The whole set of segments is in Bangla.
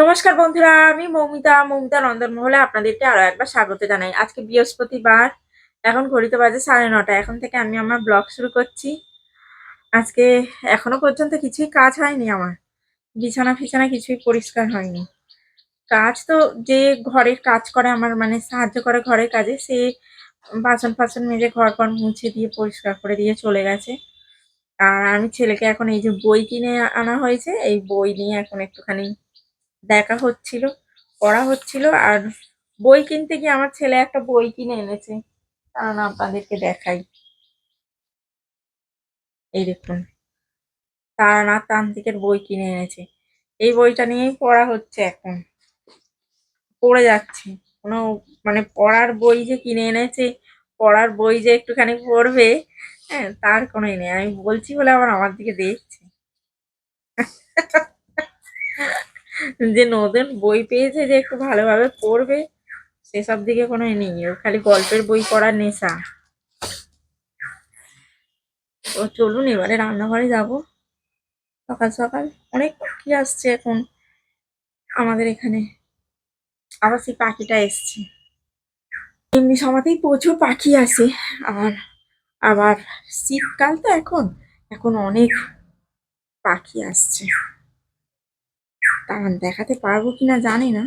নমস্কার বন্ধুরা, আমি মৌমিতা মৌমিতা নন্দনমহলে আপনাদেরকে আরও একবার স্বাগত জানাই। আজকে বৃহস্পতিবার, এখন ঘড়িতে বাজে সাড়ে নটা। এখন থেকে আমি আমার ব্লগ শুরু করছি। আজকে এখনও পর্যন্ত কিছুই কাজ হয়নি আমার। বিছানা ফিছানা কিছুই পরিষ্কার হয়নি। কাজ তো যে ঘরের কাজ করে আমার মানে সাহায্য করে ঘরের কাজে, সে বাসন ফাসন মেজে ঘর পর মুছে দিয়ে পরিষ্কার করে দিয়ে চলে গেছে। আর আমি ছেলেকে এখন এই যে বই কিনে আনা হয়েছে, এই বই নিয়ে এখন একটুখানি দেখা হচ্ছিল, পড়া হচ্ছিল, আর বই কিনতে গিয়ে আমার ছেলে একটা বই কিনে এনেছে। কারণ আপনাদেরকে দেখাই। এই দেখুন তারানাথ তান্ত্রিকের বই কিনে এনেছে। এই বইটা নিয়েই পড়া হচ্ছে এখন। পড়ে যাচ্ছে। কোনো মানে পড়ার বই যে কিনে এনেছে, পড়ার বই যে একটুখানি পড়বে হ্যাঁ তার কোনো নেই। আমি বলছি বলে আবার আমার দিকে দেখছে। যে নতুন বই পেয়েছে যে একটু ভালোভাবে পড়বে, সেসব দিকে কোনো নেই। ওর খালি গল্পের বই পড়ার নেশা। ও চলুন, এবারে রান্নাঘরে যাব। সকাল সকাল অনেক পাখি আসছে এখন আমাদের এখানে। আবার সেই পাখিটা এসছে। এমনি সময়তেই প্রচুর পাখি আসে। আর আবার শীতকাল তো এখন এখন অনেক পাখি আসছে। দাঁড়ান দেখাতে পারব কিনা জানি না।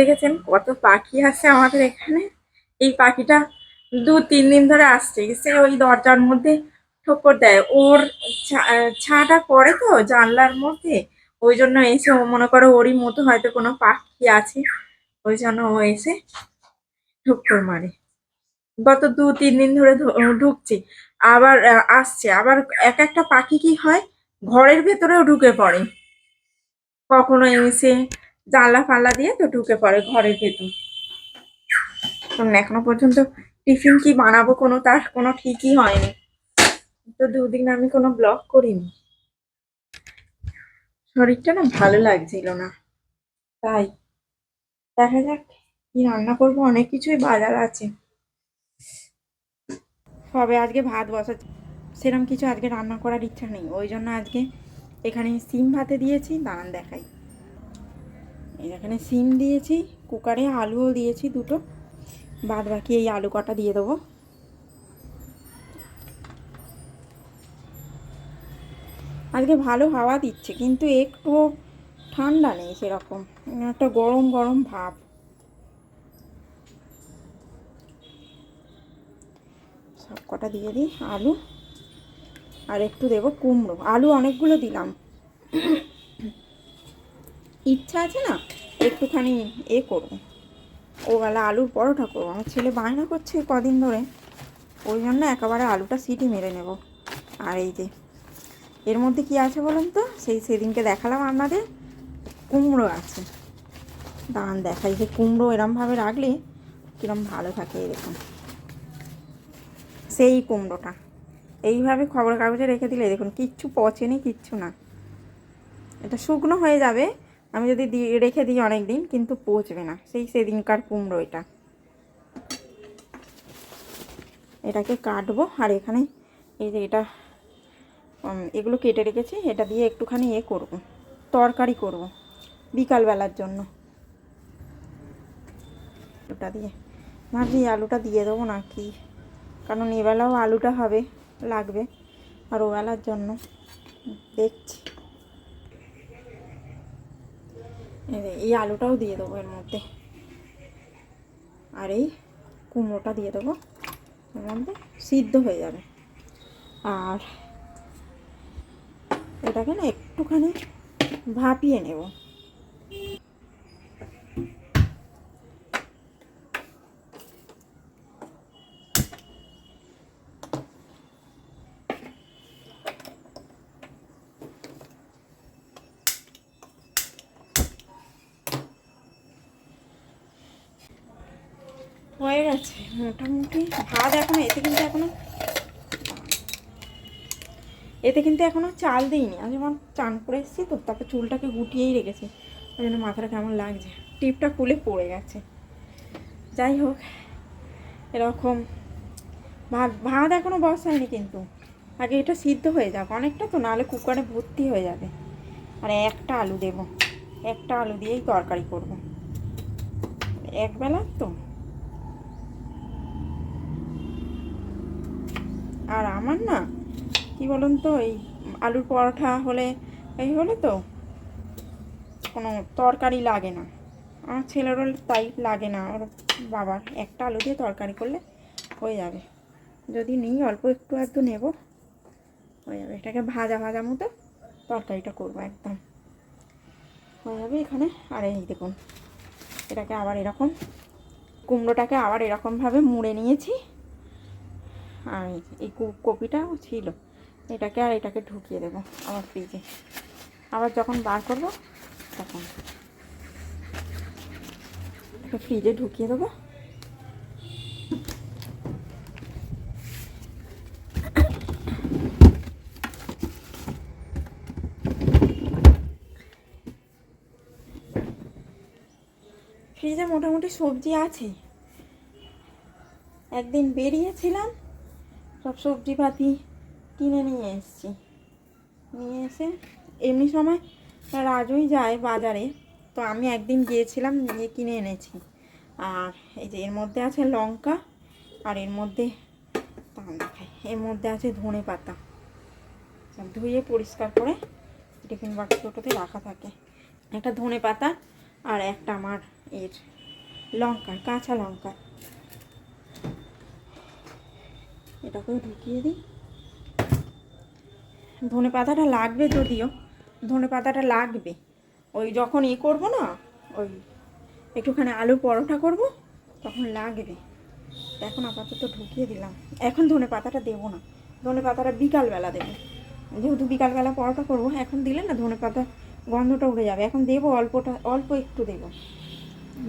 দেখেছেন কত পাখি আছে আমাদের এখানে? এই পাখিটা দু তিন দিন ধরে আসছে। সে ওই দরজার মধ্যে ঠোকর দেয়। ওর ছাটা পড়ে তো জানলার মধ্যে। ওই জন্য এসে ও মনে করো ওরই মতো হয়তো কোনো পাখি আছে। ওই জন্য ও এসে ঠোক্কর মারে। গত দু তিন দিন ধরে ঢুকছে। আবার আসছে। আবার এক একটা পাখি কি হয়? ঘরের ভেতরেও ঢুকে পড়ে। কখনো এসে জানলা ফাল্লা দিয়ে তো ঢুকে পড়ে ঘরের ভেতর। শুনুন, এখনও পর্যন্ত টিফিন কি বানাবো কোনো তার কোনো ঠিকই হয়নি। তো দুদিন আমি কোনো ব্লগ করিনি। শরীরটা না ভালো লাগছিল না। তাই দেখা যাক কি রান্না করব অনেক কিছুই বাজার আছে। সবে আজকে ভাত বসাচ্ছি। সেরকম কিছু আজকে রান্না করার ইচ্ছা নেই। ওই জন্য আজকে এখানে সিম ভাতে দিয়েছি দাঁড়ান দেখাই। এখানে সিম দিয়েছি, কুকারে আলুও দিয়েছি দুটো। বাদ বাকি এই আলু কটা দিয়ে দেবো। আজকে ভালো হাওয়া দিচ্ছে, কিন্তু একটু ঠান্ডা নেই সেরকম। একটা গরম গরম ভাব। সব কটা দিয়ে দিই, আলু। আর একটু দেবো কুমড়ো। আলু অনেকগুলো দিলাম। ইচ্ছা আছে না, একটুখানি এ করব। ওবেলা আলুর পরোটা করব। আমার ছেলে বায়না করছে কদিন ধরে। ওই জন্য একেবারে আলুটা সিটি মেরে নেব। আর এই যে, এর মধ্যে কি আছে বলুন তো? সেই সেদিনকে দেখালাম আপনাদের। কুমড়ো আছে। দান দেখাই যে কুমড়ো এরমভাবে রাখলে কিরম ভালো থাকে দেখুন সেই কুমড়োটা। এইভাবে খবর কাগজে রেখে দিলে, দেখুন, কিচ্ছু পচেনি কিচ্ছু না। এটা শুকনো হয়ে যাবে। আমি যদি রেখে দিই অনেক দিন কিন্তু পচবে না। সেই সেদিনকার কুমড়ো এটা। এটাকে কাটবো, আর এখানে এই যে এটা এগুলো কেটে রেখেছি, এটা দিয়ে একটুখানি এ করব। তরকারি করব, বিকালবেলার জন্য। ওটা দিয়ে। ভাবছি আলুটা দিয়ে দেবো না, কি? কারণ এবেলাও আলুটা হবে, লাগবে, আর ওবেলার জন্য। দেখছি এই যে এই আলুটাও দিয়ে দেবো এর মধ্যে। আর এই কুমড়োটা দিয়ে দেবো। এর মধ্যে সিদ্ধ হয়ে যাবে। আর এটাকে না একটুখানি ভাপিয়ে নেব। হয়ে গেছে। মোটামুটি ভাত এখনও, এতে কিন্তু এখনও এতে কিন্তু এখনও চাল দিইনি। আমি যখন চান করে এসেছি তো তারপর চুলটাকে গুটিয়েই রেখেছি। ওই জন্য মাথাটা কেমন লাগছে? টিপটা খুলে পড়ে গেছে। যাই হোক, এরকম ভাত ভাত এখনও বসায়নি কিন্তু। আগে এটা সিদ্ধ হয়ে যাক। অনেকটা তো, নাহলে কুকারে ভর্তি হয়ে যাবে। আর একটা আলু দেব। একটা আলু দিয়েই তরকারি করব। একবেলা তো। আর আমার না, কি বলুন তো, এই আলুর পরোটা হলে, এই হলে তো কোনো তরকারি লাগে না। আমার ছেলেরও তাই লাগে না, ওর বাবার একটা আলু দিয়ে তরকারি করলে হয়ে যাবে। যদি নিই, অল্প একটু আধটু নেব, হয়ে যাবে। এটাকে ভাজা ভাজা মতো তরকারিটা করব একদম। হয়ে যাবে এখানে। আর এই দেখুন, এটাকে আবার এরকম, কুমড়োটাকে আবার এরকমভাবে মুড়ে নিয়েছি। আর এই কপিটাও ছিল। এটাকে আর এটাকে ঢুকিয়ে দেবো আবার ফ্রিজে আবার যখন বার করব, তখন ফ্রিজে ঢুকিয়ে দেবো। ফ্রিজে মোটামুটি সবজি আছে। একদিন বেরিয়েছিলাম সব সবজিপাতি কিনে নিয়ে এসেছি। নিয়ে এসে এমনি সময় রাজুই যায় বাজারে। তো আমি একদিন গিয়েছিলাম নিয়ে কিনে এনেছি। আর এই যে এর মধ্যে আছে লঙ্কা, আর এর মধ্যে এর মধ্যে আছে ধনে পাতা। ধুয়ে পরিষ্কার করে টিফিন বাক্সটাতে রাখা থাকে। একটা ধনে পাতা আর একটা আমার এর লঙ্কা, কাঁচা লঙ্কা। এটাকেও ঢুকিয়ে দিই। ধনে পাতাটা লাগবে যদিও, ধনে পাতাটা লাগবে। ওই যখন ই করব না, ওই একটুখানি আলু পরোটা করব, তখন লাগবে। এখন আপাতত ঢুকিয়ে দিলাম। এখন ধনে পাতাটা দেবো না। ধনে পাতাটা বিকালবেলা দেবো। যেহেতু বিকালবেলা পরোটা করব, এখন দিলে না ধনে পাতা গন্ধটা উড়ে যাবে। এখন দেবো অল্পটা, অল্প একটু দেবো।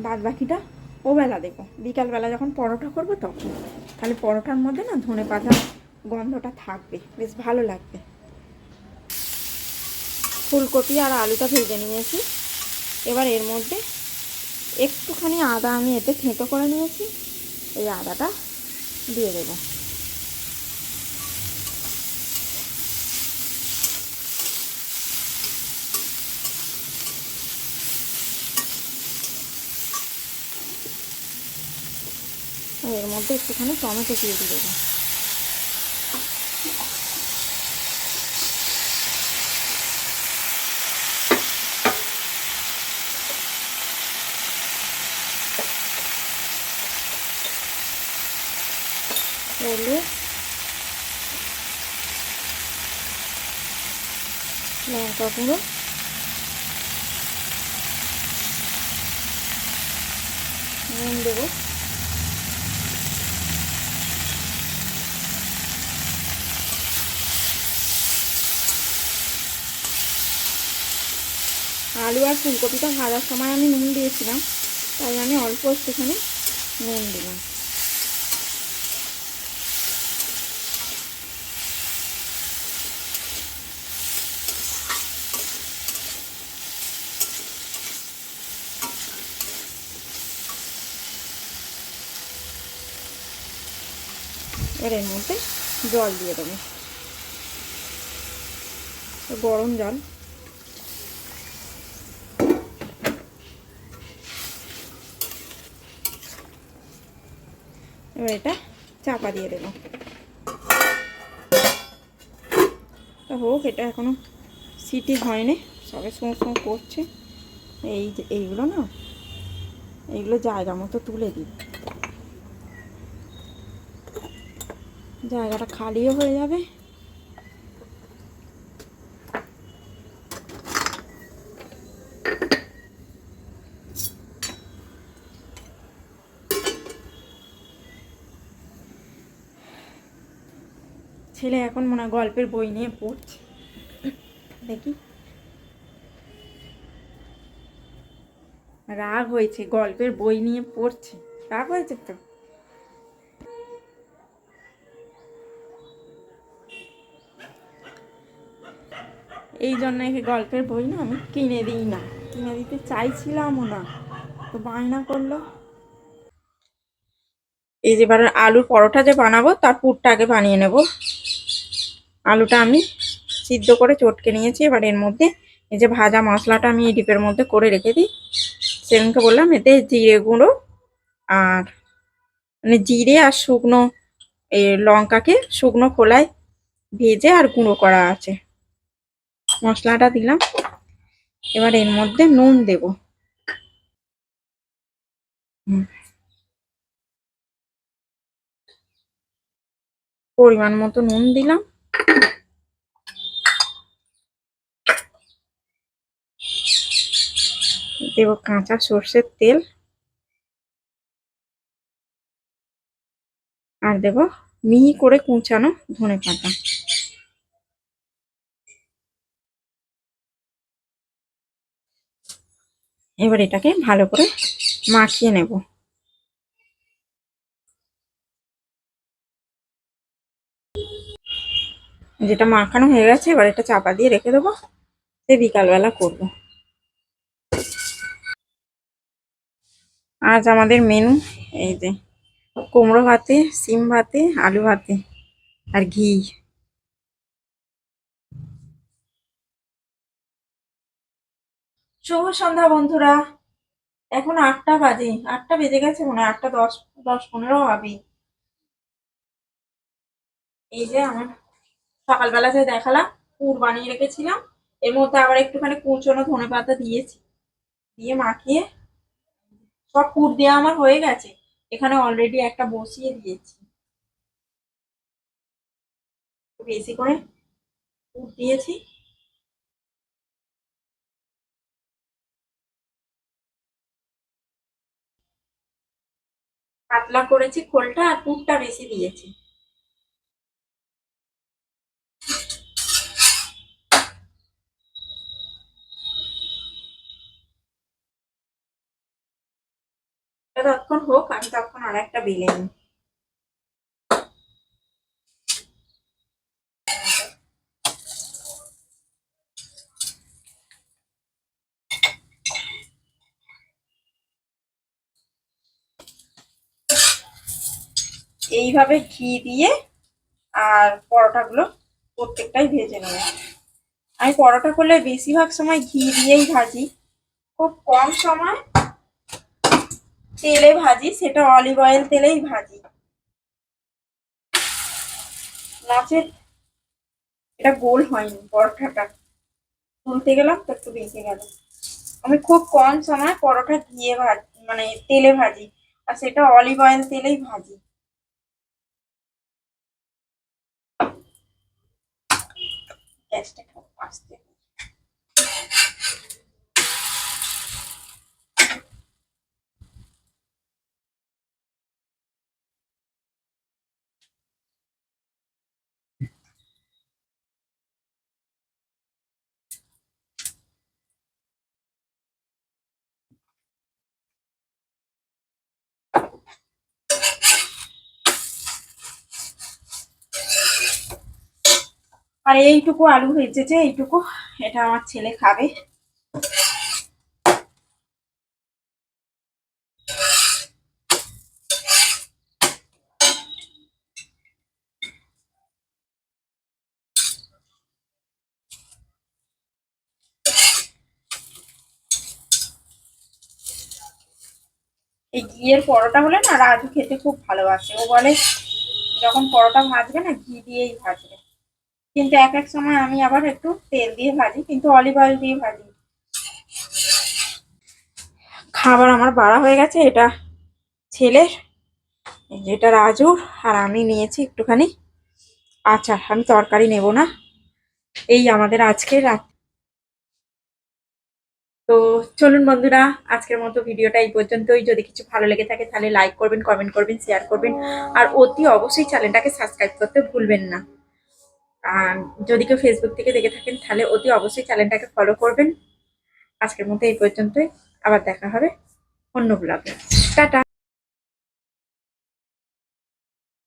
বাদ বাকিটা ওবেলা দেবো বিকালবেলা যখন পরোটা করব তখন। তাহলে পরোটার মধ্যে না ধনে পাতার গন্ধটা থাকবে। বেশ ভালো লাগবে। ফুলকপি আর আলুটা ভেজে নিয়েছি। এবার এর মধ্যে একটুখানি আদা আমি এতে থেঁতো করে নিয়েছি। এই আদাটা দিয়ে দেবো। আর এর মধ্যে একটুখানি টমেটো দিয়ে দিয়ে দেবো। হলুদ লঙ্কা গুঁড়ো নুন দেবো। আলু আর ফুলকপিটা ভাজার সময় আমি নুন দিয়েছিলাম, তাই আমি অল্প একটুখানি নুন দিলাম। এর এর মধ্যে জল দিয়ে দেবো। গরম জল। এবার এটা চাপা দিয়ে দেব। তা হোক, এটা এখনও সিটি হয়নি, সবে সো সো করছে। এই যে, এইগুলো না, এইগুলো জায়গা মতো তুলে দিই। জায়গাটা খালিও হয়ে যাবে ছেলে এখন মনে হয় গল্পের বই নিয়ে পড়ছে। দেখি। রাগ হয়েছে, গল্পের বই নিয়ে পড়ছে। রাগ হয়েছে তো? এই জন্য একে গল্পের বই না আমি কিনে দিই না। কিনে দিতে চাইছিলামও না। তো বায়না করল। এই যে এবার আলুর পরোটা যে বানাবো, তার পুরটা আগে বানিয়ে নেব। আলুটা আমি সিদ্ধ করে চটকে নিয়েছি। এবার এর মধ্যে এই যে ভাজা মশলাটা আমি এই ডিপের মধ্যে করে রেখে দিই। সেদিনকে বললাম এতে জিরে গুঁড়ো আর মানে জিরে আর শুকনো এই লঙ্কাকে শুকনো খোলায় ভেজে আর গুঁড়ো করা আছে। মশলাটা দিলাম। এবার এর মধ্যে নুন দেব। পরিমাণ মতো নুন দিলাম। দেব কাঁচা সর্ষের তেল। আর দেব মিহি করে কুচানো ধনে পাতা। এবার এটাকে ভালো করে মাখিয়ে নেব। যেটা মাখানো হয়ে গেছে, এবার এটা চাপা দিয়ে রেখে দেবো। সে বিকালবেলা করব। আজ আমাদের মেনু এই যে কুমড়ো ভাতে, সিম ভাতে, আলু ভাতে আর ঘি। শুভ সন্ধ্যা বন্ধুরা। এখন আটটা বাজে, আটটা বেজে গেছে মনে হয়, আটটা দশ দশ পনেরো হবে। এই যে আমার সকালবেলা যে দেখালাম, পুর বানিয়ে রেখেছিলাম, এর মধ্যে আবার একটুখানি কুচনো ধনে পাতা দিয়েছি, দিয়ে মাখিয়ে সব কুট দেওয়া আমার হয়ে গেছে। এখানে অলরেডি একটা বসিয়ে দিয়েছি। বেশি করে কুট দিয়েছি। পাতলা করেছি খোলটা আর কুটটা বেশি দিয়েছি। এটা ততক্ষণ হোক, আমি তখন একটা বেলে নিই। এইভাবে ঘি দিয়ে আর পরোটাগুলো প্রত্যেকটাই ভেজে নেব। আমি পরোটা করলে বেশিরভাগ সময় ঘি দিয়েই ভাজি। খুব কম সময় তেলে ভাজি, সেটা অলিভ অয়েল তেলেই ভাজি। নচেত এটা গোল হয়নি পরোটাটা তুলতে গেলাম তো একটু বেঁচে গেল। আমি খুব কম সময় পরোটা ঘিয়ে ভাজি মানে তেলে ভাজি, আর সেটা অলিভ অয়েল তেলেই ভাজি। গ্যাসটা খুব আস্তে। আর এইটুকু আলু ভেজেছে এইটুকু, এটা আমার ছেলে খাবে। এই ঘিয়ের পরোটা হলে না রাজু খেতে খুব ভালোবাসে। ও বলে, যখন পরোটা ভাজবে না, ঘি দিয়েই ভাজবে। কিন্তু এক এক সময় আমি আবার একটু তেল দিয়ে ভাজি, কিন্তু অলিভ অয়েল দিয়ে ভাজি। খাবার আমার বাড়া হয়ে গেছে, এটা ছেলের এটা রাজুর, আর আমি নিয়েছি একটুখানি আচার। আমি তরকারি নেব না, এই আমাদের আজকে রাত তো চলুন বন্ধুরা, আজকের মতো ভিডিওটা এই পর্যন্তই। যদি কিছু ভালো লেগে থাকে, তাহলে লাইক করবেন কমেন্ট করবেন শেয়ার করবেন। আর অতি অবশ্যই চ্যানেলটাকে সাবস্ক্রাইব করতে ভুলবেন না। যদি কেউ ফেসবুক থেকে দেখে থাকেন, তাহলে অতি অবশ্যই চ্যানেলটাকে ফলো করবেন। আজকের মতো এই পর্যন্তই। আবার দেখা হবে অন্য ব্লগে টাটা!